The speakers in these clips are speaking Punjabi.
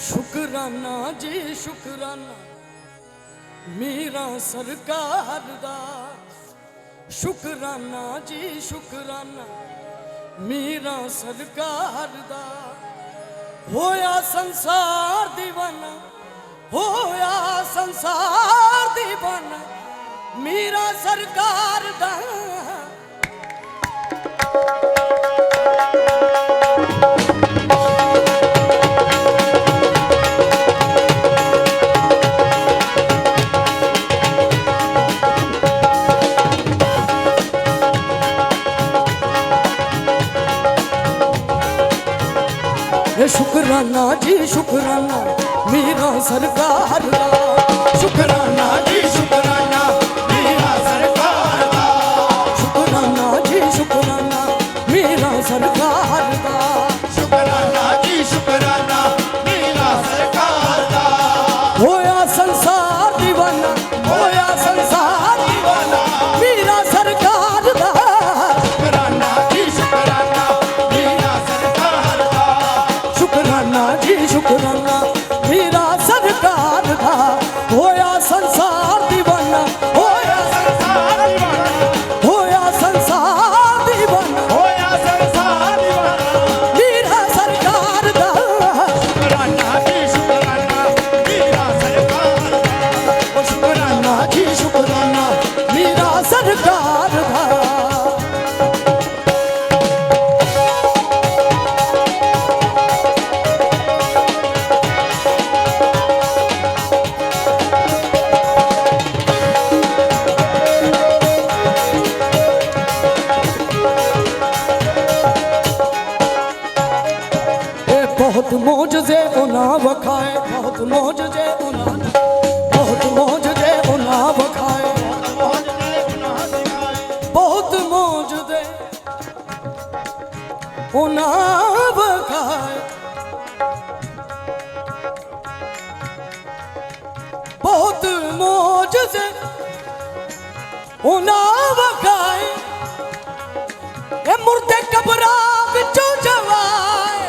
ਸ਼ੁਕਰਾਨਾ ਜੀ, ਸ਼ੁਕਰਾਨਾ। ਮੀਰਾ ਸਰਕਾਰ ਦਾ ਸ਼ੁਕਰਾਨਾ ਜੀ, ਸ਼ੁਕਰਾਨਾ। ਮੇਰਾ ਸਰਕਾਰ ਦਾ ਹੋਇਆ ਸੰਸਾਰ ਦੀਵਾਨਾ, ਹੋਇਆ ਸੰਸਾਰ ਦੀਵਾਨਾ। ਮੀਰਾ ਸਰਕਾਰ ਦਾ ਜੀ ਸ਼ੁਕਰਾਨਾ, ਮੇਰਾ ਸਰਕਾਰ ਦਾ। ਸ਼ੁਕਰਾਨਾ ਜੀ, ਸ਼ੁਕਰਾਨਾ, ਮੇਰਾ ਸਰਕਾਰ ਦਾ। ਸ਼ੁਕਰਾਨਾ ਜੀ, ਸ਼ੁਕਰਾਨਾ, ਮੇਰਾ ਸਰਕਾਰ ਮੌਜਜ਼ੇ ਉਹਨਾਂ ਵਖਾਏ ਇਹ ਮੁਰਦੇ ਕਬਰਾਂ ਵਿੱਚੋਂ ਜਵਾਏ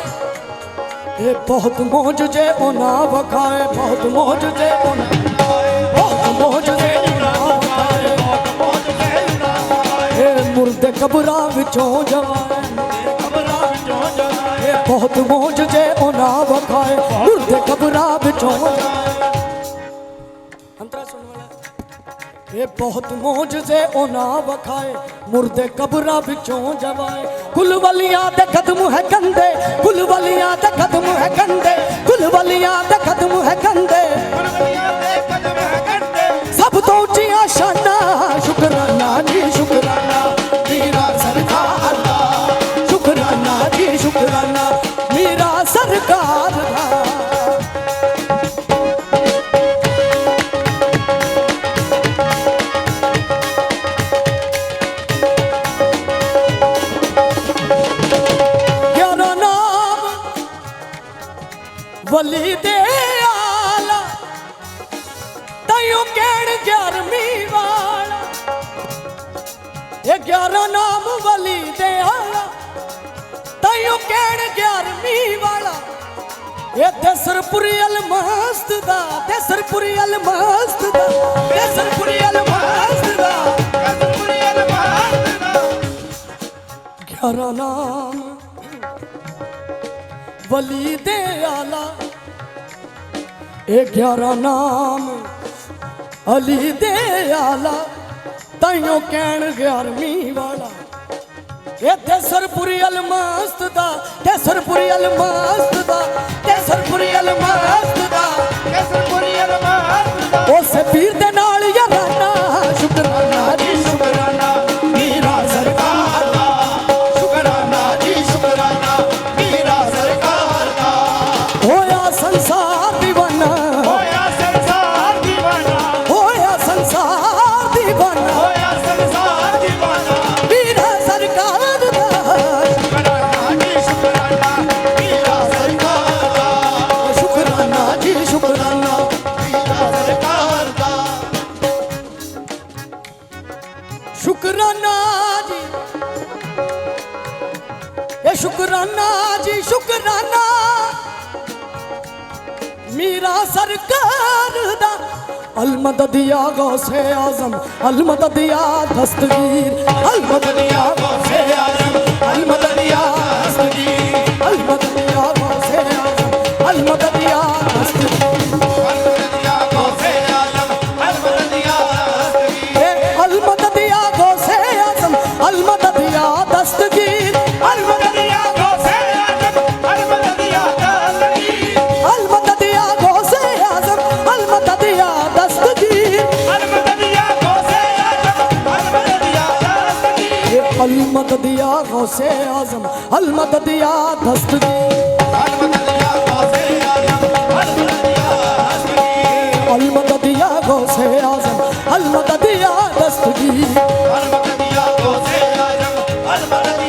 ਇਹ ਬਹੁਤ ਮੋਜ ਜੇ ਉਹਨਾਂ ਵਖਾਏ ਬਹੁਤ ਮੌਜ ਜੇ ਉਹਨਾਂ ਬਹੁਤ ਮੌਜ ਜੇ ਮੁਰਦੇ ਕਬਰਾਂ ਵਿੱਚੋਂ ਜਵਾਏ ਕਬਰਾਂ ਵਿੱਚੋਂ ਜਗਾਏ ਬਹੁਤ ਮੋਜ ਜੇ ਉਹਨਾਂ ਵਖਾਏ ਮੁਰਦੇ ਕਬਰਾਂ ਇਹ ਬਹੁਤ ਮੌਜ ਜੇ ਉਹਨਾਂ ਵਖਾਏ, ਮੁਰਦੇ ਕਬਰਾਂ ਵਿੱਚੋਂ ਜਵਾਏ ਕੁਲਵਲੀਆਂ ਦੇ ਕਦਮ ਹੈ ਗੰਦੇ ਕੁਲਵਲੀਆਂ ਤੈਨੂੰ ਕਹਿਣ ਗਿਆਰਵੀਂ ਵਾਲਾ। ਇਹ ਗਿਆਰਾ ਨਾਮ ਵਲੀ ਦੇ ਆਲਾ ਤੈਨੂੰ ਕਹਿਣ ਗਿਆਰਵੀਂ ਵਾਲਾ। ਇਹ ਦਸਰਪੁਰੀ ਅਲਮਸਤ ਦਾ ਦਸਰਪੁਰੀ ਅਲਮਸਤ ਦਾ ਦਸਰਪੁਰੀ ਅਲਮਸਤ ਦਾ। ਕਦਮੁਰੀ ਅਲਮਾਰ ਦਾ ਗਿਆਰਾ ਨਾਮ ਵਲੀ ਦੇ ਆਲਾ ਇਹ ਗਿਆਰਾ ਨਾਮ ਅਲੀ ਦੇ ਆਲਾ, ਤਾਈਓ ਕਹਿਣ ਗਿਆਰਵੀਂ ਵਾਲਾ। ਇਹ ਤੇਸਰਪੁਰੀ ਅਲਮਸਤ ਦਾ ਤੇਸਰਪੁਰੀ ਅਲਮਸਤ ਦਾ ਤੇਸਰਪੁਰੀ ਅਲਮਸਤ শুকরানাজি এ শুকরানাজি শুকরানা মীরা সরকার দা अलमददिया गौसे आजम अलमददिया दस्तगीर अलमददिया गौसे आजम المدد يا غوث يا عظم المدد يا دست